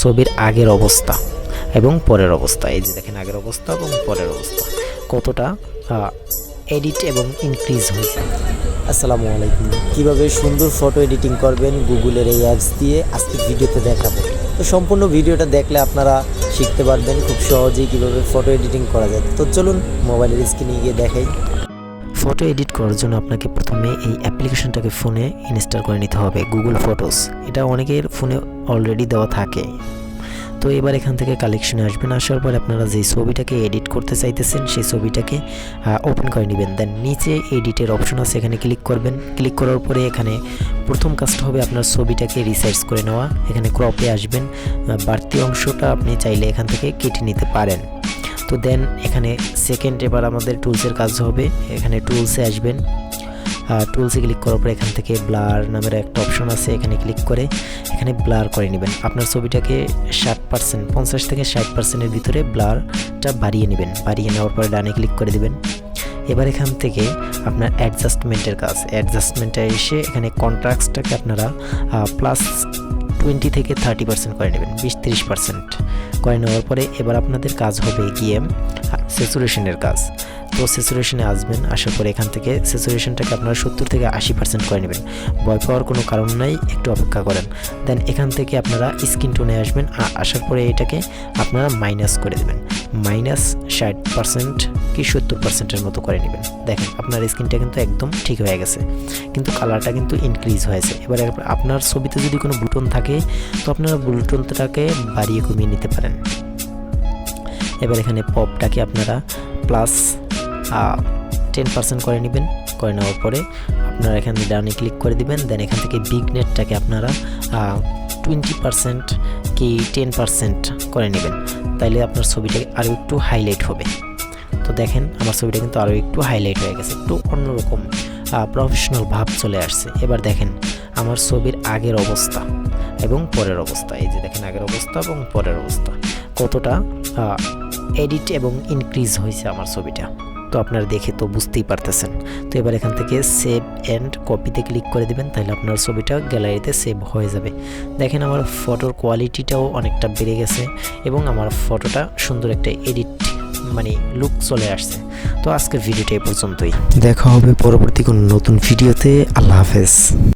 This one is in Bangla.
ছবির আগের অবস্থা এবং পরের অবস্থা। এই যে দেখেন আগের অবস্থা এবং পরের অবস্থা। কতটা এডিট এবং ইনক্রিজ হয়েছে। আসসালামু আলাইকুম। কীভাবে সুন্দর ফটো এডিটিং করবেন গুগলের এই অ্যাপস দিয়ে আজকে ভিডিওতে দেখাবো। তো সম্পূর্ণ ভিডিওটা দেখলে আপনারা শিখতে পারবেন খুব সহজেই কীভাবে ফটো এডিটিং করা যায়। তো চলুন মোবাইলের স্ক্রিনে গিয়ে দেখাই। ফটো এডিট করার জন্য আপনাকে প্রথমে এই অ্যাপ্লিকেশনটাকে ফোনে ইনস্টল করে নিতে হবে গুগল ফটোস এটা অনেকের ফোনে অলরেডি দেওয়া থাকে। তো এবার এখান থেকে কালেকশনে আসবেন, আসার পর আপনারা যে ছবিটাকে এডিট করতে চাইতেছেন, সেই ছবিটাকে ওপেন করে নেবেন। দেন নিচে এডিটের অপশন আছে, এখানে ক্লিক করবেন। ক্লিক করার পরে এখানে প্রথম কাজটা হবে আপনার ছবিটাকে রিসার্চ করে নেওয়া। এখানে ক্রপে আসবেন। বাড়তি অংশটা আপনি চাইলে এখান থেকে কেটে নিতে পারেন। তো দেন এখানে সেকেন্ড এবার আমাদের টুলসের কাজ হবে। এখানে টুলসে আসবেন। টুলসে ক্লিক করার পর এখান থেকে ব্লার নামের একটা অপশন আছে, এখানে ক্লিক করে এখানে ব্লার করে নেবেন। আপনার ছবিটাকে ষাট পার্সেন্ট পঞ্চাশ থেকে ষাট পার্সেন্টের ভিতরে ব্লারটা বাড়িয়ে নেবেন। বাড়িয়ে নেওয়ার পরে ডানে ক্লিক করে দিবেন। এবার এখান থেকে আপনার অ্যাডজাস্টমেন্টের কাজ। অ্যাডজাস্টমেন্টে এসে এখানে কন্ট্রাক্টসটাকে আপনারা প্লাস টোয়েন্টি থেকে থার্টি পার্সেন্ট করে নেবেন, বিশ, তিরিশ পার্সেন্ট করে নেওয়ার পরে এবার আপনাদের কাজ হবে গিয়ে সেচুরেশনের কাজ। তো সেচুরেশনে আসবেন, আসার পরে এখান থেকে সেচুরেশনটাকে আপনারা সত্তর থেকে আশি পার্সেন্ট করে নেবেন। ভয় পাওয়ার কোনো কারণ নাই, একটু অপেক্ষা করেন। দেন এখান থেকে আপনারা স্কিন টোনে আসবেন আর আসার পরে এটাকে আপনারা মাইনাস করে দেবেন। মাইনাস ষাট পার্সেন্ট কি সত্তর পার্সেন্টের মতো করে নেবেন। দেখেন, আপনার স্ক্রিনটা কিন্তু একদম ঠিক হয়ে গেছে, কিন্তু কালারটা কিন্তু ইনক্রিজ হয়েছে। এবার আপনার ছবিতে যদি কোনো বুটন থাকে, তো আপনারা বুটনটাকে বাড়িয়ে কমিয়ে নিতে পারেন। এবার এখানে পপটাকে আপনারা প্লাস টেন পার্সেন্ট করে নেবেন। করে নেওয়ার পরে আপনারা এখানে ডাউনে ক্লিক করে দিবেন। দেন এখান থেকে বিগ নেটটাকে আপনারা টোয়েন্টি পার্সেন্ট কি টেন পার্সেন্ট করে নেবেন। তাইলে আপনার ছবিটা আরও একটু হাইলাইট হবে। তো দেখেন, আমার ছবিটা কিন্তু আরও একটু হাইলাইট হয়ে গেছে, একটু অন্যরকম প্রফেশনাল ভাব চলে আসছে। এবার দেখেন, আমার ছবির আগের অবস্থা এবং পরের অবস্থা। এই যে দেখেন, আগের অবস্থা এবং পরের অবস্থা। কতটা এডিট এবং ইনক্রিজ হয়েছে আমার ছবিটা। তো আপনারা দেখে তো বুঝতেই পারতেছেন। তো এবার এখান থেকে সেভ অ্যান্ড কপিতে ক্লিক করে দিবেন, তাহলে আপনার ছবিটা গ্যালারিতে সেভ হয়ে যাবে। দেখেন আমার ফটোর কোয়ালিটিটাও অনেকটা বেড়ে গেছে এবং আমার ফটোটা সুন্দর একটা এডিট মানে লুক চলে আসছে। তো আজকের ভিডিওটা এই পর্যন্তই। দেখা হবে পরবর্তী কোনো নতুন ভিডিওতে আল্লাহ হাফেজ।